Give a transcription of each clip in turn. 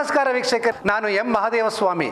ನಮಸ್ಕಾರ ವೀಕ್ಷಕರ್ ನಾನು ಎಂ. ಮಹಾದೇವ ಸ್ವಾಮಿ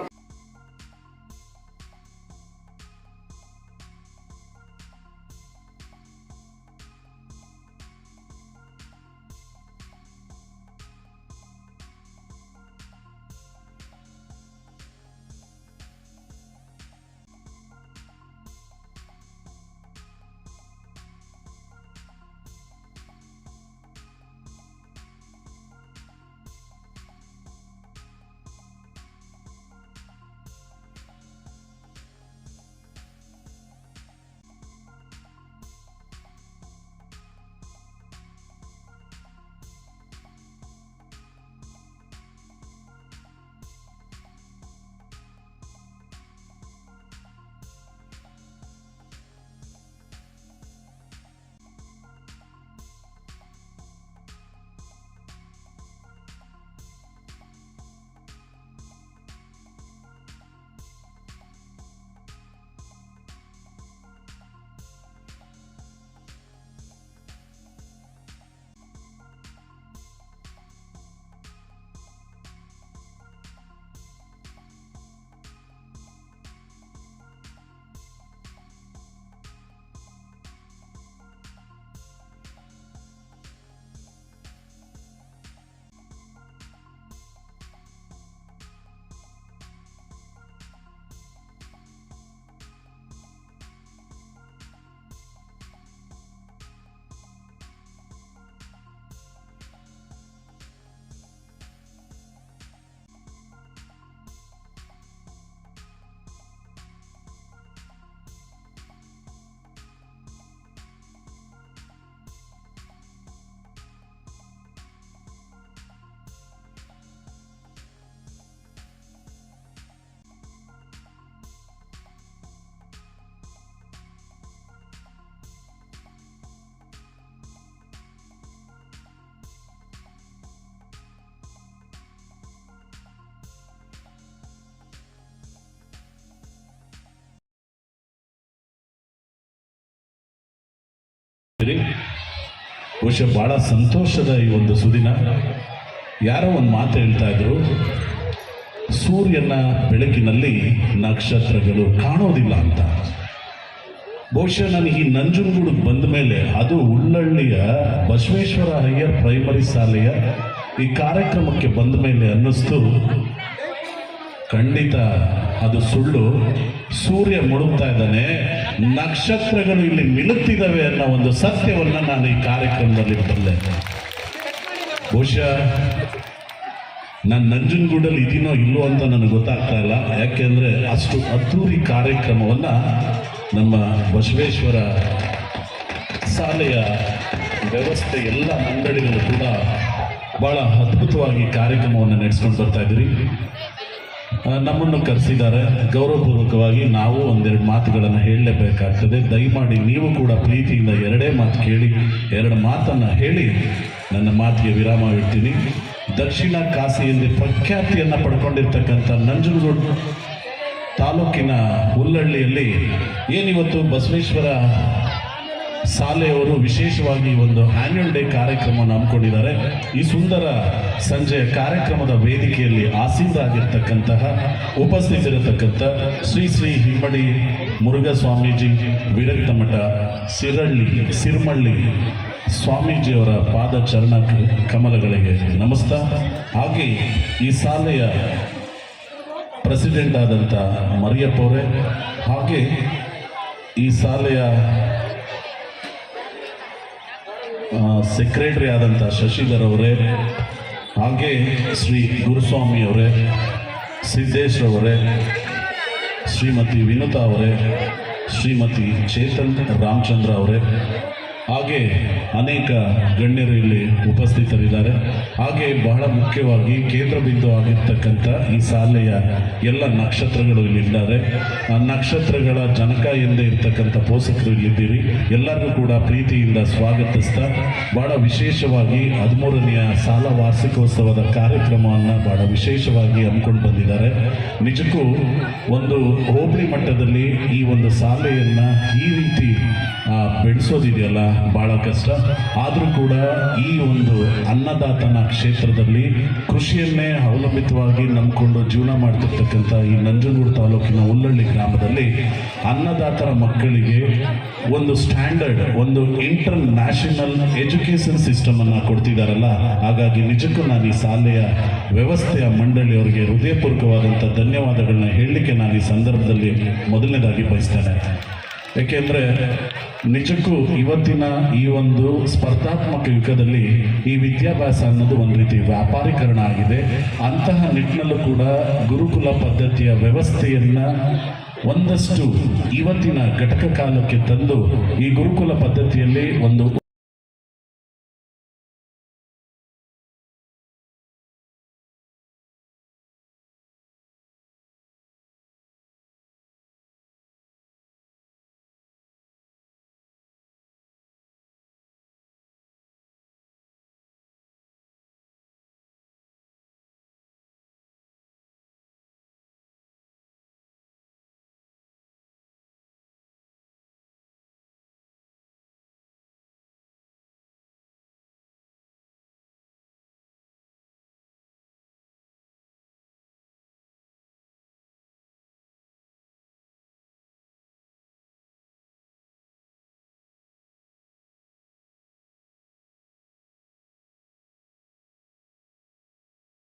ಬಹುಶಃ ಬಹಳ ಸಂತೋಷದ ಈ ಒಂದು ಸುದಿನ. ಯಾರೋ ಒಂದು ಮಾತು ಹೇಳ್ತಾ ಇದ್ರು, ಸೂರ್ಯನ ಬೆಳಕಿನಲ್ಲಿ ನಕ್ಷತ್ರಗಳು ಕಾಣೋದಿಲ್ಲ ಅಂತ. ಬಹುಶಃ ನನಗೆ ಈ ನಂಜನಗೂಡಿಗೆ ಬಂದ ಮೇಲೆ ಅದು ಉಳ್ಳಳ್ಳಿಯ ಬಸವೇಶ್ವರ ಹೈಯರ್ ಪ್ರೈಮರಿ ಶಾಲೆಯ ಈ ಕಾರ್ಯಕ್ರಮಕ್ಕೆ ಬಂದ ಮೇಲೆ ಅನ್ನಿಸ್ತು. ಖಂಡಿತ ಅದು ಸುಳ್ಳು. ಸೂರ್ಯ ಮುಳುಗ್ತಾ ಇದ್ದಾನೆ. ನಕ್ಷತ್ರಗಳು ಇಲ್ಲಿ ಮಿಳುತ್ತಿದ್ದಾವೆ ಅನ್ನೋ ಒಂದು ಸತ್ಯವನ್ನ ನಾನು ಈ ಕಾರ್ಯಕ್ರಮದಲ್ಲಿ ಬಂದೆ ಬಹುಶಃ ನಾನು ನಂಜನಗೂಡಲ್ಲಿ ಇದೀನೋ ಇಲ್ಲೋ ಅಂತ ನನಗೆ ಗೊತ್ತಾಗ್ತಾ ಇಲ್ಲ. ಯಾಕೆಂದ್ರೆ ಅಷ್ಟು ಅದ್ಧೂರಿ ಕಾರ್ಯಕ್ರಮವನ್ನ ನಮ್ಮ ಬಸವೇಶ್ವರ ಶಾಲೆಯ ವ್ಯವಸ್ಥೆ ಎಲ್ಲ ಮಂಡಳಿಗಳು ಕೂಡ ಬಹಳ ಅದ್ಭುತವಾಗಿ ಕಾರ್ಯಕ್ರಮವನ್ನು ನಡೆಸ್ಕೊಂಡು ಬರ್ತಾ ಇದ್ದೀರಿ. ನಮ್ಮನ್ನು ಕರೆಸಿದ್ದಾರೆ. ಗೌರವಪೂರ್ವಕವಾಗಿ ನಾವು ಒಂದೆರಡು ಮಾತುಗಳನ್ನು ಹೇಳಲೇಬೇಕಾಗ್ತದೆ. ದಯಮಾಡಿ ನೀವು ಕೂಡ ಪ್ರೀತಿಯಿಂದ ಎರಡೇ ಮಾತು ಕೇಳಿ, ಎರಡು ಮಾತನ್ನು ಹೇಳಿ. ನನ್ನ ಮಾತಿಗೆ ವಿರಾಮ ಇಡ್ತೀನಿ. ದಕ್ಷಿಣ ಕಾಸಿಯಲ್ಲಿ ಪ್ರಖ್ಯಾತಿಯನ್ನು ಪಡ್ಕೊಂಡಿರ್ತಕ್ಕಂಥ ನಂಜನಗೂಡು ತಾಲೂಕಿನ ಹುಲ್ಲಳ್ಳಿಯಲ್ಲಿ ಏನಿವತ್ತು ಬಸವೇಶ್ವರ ಶಾಲೆಯವರು ವಿಶೇಷವಾಗಿ ಒಂದು ಆನ್ಯುವಲ್ ಡೇ ಕಾರ್ಯಕ್ರಮವನ್ನು ಹಮ್ಮಿಕೊಂಡಿದ್ದಾರೆ. ಈ ಸುಂದರ ಸಂಜೆಯ ಕಾರ್ಯಕ್ರಮದ ವೇದಿಕೆಯಲ್ಲಿ ಆಸೀನರಾಗಿರ್ತಕ್ಕಂತಹ, ಉಪಸ್ಥಿತರಿರತಕ್ಕಂಥ ಶ್ರೀ ಶ್ರೀ ಹಿಮ್ಮಡಿ ಮುರುಘಾ ಸ್ವಾಮೀಜಿ ವಿರಕ್ತ ಮಠ ಸಿರಳ್ಳಿ, ಸಿರ್ಮಳ್ಳಿ ಸ್ವಾಮೀಜಿಯವರ ಪಾದ ಚರಣ ಕಮಲಗಳಿಗೆ ನಮಸ್ತಾ ಹಾಗೆ ಈ ಶಾಲೆಯ ಪ್ರೆಸಿಡೆಂಟ್ ಆದಂಥ ಮರಿಯಪ್ಪ ಅವರೇ, ಹಾಗೆ ಈ ಶಾಲೆಯ ಸೆಕ್ರೆಟರಿ ಆದಂಥ ಶಶಿಧರ್ ಅವರೇ, ಹಾಗೆ ಶ್ರೀ ಗುರುಸ್ವಾಮಿ ಅವರೇ ಸಿದ್ದೇಶ್ ಅವರೇ, ಶ್ರೀಮತಿ ವಿನುತಾ ಅವರೇ, ಶ್ರೀಮತಿ ಚೇತನ್ ರಾಮಚಂದ್ರ ಅವರೇ ಹಾಗೆ ಅನೇಕ ಗಣ್ಯರು ಇಲ್ಲಿ ಉಪಸ್ಥಿತರಿದ್ದಾರೆ. ಹಾಗೆ ಬಹಳ ಮುಖ್ಯವಾಗಿ ಕೇಂದ್ರ ಬಿಂದು ಆಗಿರ್ತಕ್ಕಂಥ ಈ ಶಾಲೆಯ ಎಲ್ಲ ನಕ್ಷತ್ರಗಳು ಇಲ್ಲಿದ್ದಾರೆ. ಆ ನಕ್ಷತ್ರಗಳ ಜನಕ ಎಂದೇ ಇರ್ತಕ್ಕಂಥ ಪೋಷಕರು ಇಲ್ಲಿದ್ದೀರಿ. ಎಲ್ಲರಿಗೂ ಕೂಡ ಪ್ರೀತಿಯಿಂದ ಸ್ವಾಗತಿಸ್ತಾ, ಬಹಳ ವಿಶೇಷವಾಗಿ ಹದಿಮೂರನೆಯ ಶಾಲಾ ವಾರ್ಷಿಕೋತ್ಸವದ ಕಾರ್ಯಕ್ರಮವನ್ನು ಬಹಳ ವಿಶೇಷವಾಗಿ ಹಮ್ಮಿಕೊಂಡು ಬಂದಿದ್ದಾರೆ. ನಿಜಕ್ಕೂ ಒಂದು ಹೋಬಳಿ ಮಟ್ಟದಲ್ಲಿ ಈ ಒಂದು ಶಾಲೆಯನ್ನು ಈ ರೀತಿ ಬೆಳೆಸೋದಿದೆಯಲ್ಲ ಬಹಳ ಕಷ್ಟ. ಆದರೂ ಕೂಡ ಈ ಒಂದು ಅನ್ನದಾತನ ಕ್ಷೇತ್ರದಲ್ಲಿ ಕೃಷಿಯನ್ನೇ ಅವಲಂಬಿತವಾಗಿ ನಂಬಿಕೊಂಡು ಜೀವನ ಮಾಡ್ತಿರ್ತಕ್ಕಂಥ ಈ ನಂಜನಗೂಡು ತಾಲೂಕಿನ ಉಲ್ಲಳ್ಳಿ ಗ್ರಾಮದಲ್ಲಿ ಅನ್ನದಾತರ ಮಕ್ಕಳಿಗೆ ಒಂದು ಸ್ಟ್ಯಾಂಡರ್ಡ್, ಒಂದು ಇಂಟರ್ ನ್ಯಾಷನಲ್ ಎಜುಕೇಶನ್ ಸಿಸ್ಟಮ್ ಅನ್ನ ಕೊಡ್ತಿದ್ದಾರಲ್ಲ ಹಾಗಾಗಿ ನಿಜಕ್ಕೂ ನಾನು ಈ ಶಾಲೆಯ ವ್ಯವಸ್ಥೆಯ ಮಂಡಳಿಯವರಿಗೆ ಹೃದಯಪೂರ್ವಕವಾದಂಥ ಧನ್ಯವಾದಗಳನ್ನ ಹೇಳಲಿಕ್ಕೆ ನಾನು ಈ ಸಂದರ್ಭದಲ್ಲಿ ಮೊದಲನೇದಾಗಿ ಬಯಸ್ತೇನೆ. ಏಕೆಂದರೆ ನಿಜಕ್ಕೂ ಇವತ್ತಿನ ಈ ಒಂದು ಸ್ಪರ್ಧಾತ್ಮಕ ಯುಗದಲ್ಲಿ ಈ ವಿದ್ಯಾಭ್ಯಾಸ ಅನ್ನೋದು ಒಂದು ರೀತಿ ವ್ಯಾಪಾರೀಕರಣ ಆಗಿದೆ. ಅಂತಹ ನಿಟ್ಟಿನಲ್ಲೂ ಕೂಡ ಗುರುಕುಲ ಪದ್ಧತಿಯ ವ್ಯವಸ್ಥೆಯನ್ನ ಒಂದಷ್ಟು ಇವತ್ತಿನ ಘಟಕ ಕಾಲಕ್ಕೆ ತಂದು ಈ ಗುರುಕುಲ ಪದ್ಧತಿಯಲ್ಲಿ ಒಂದು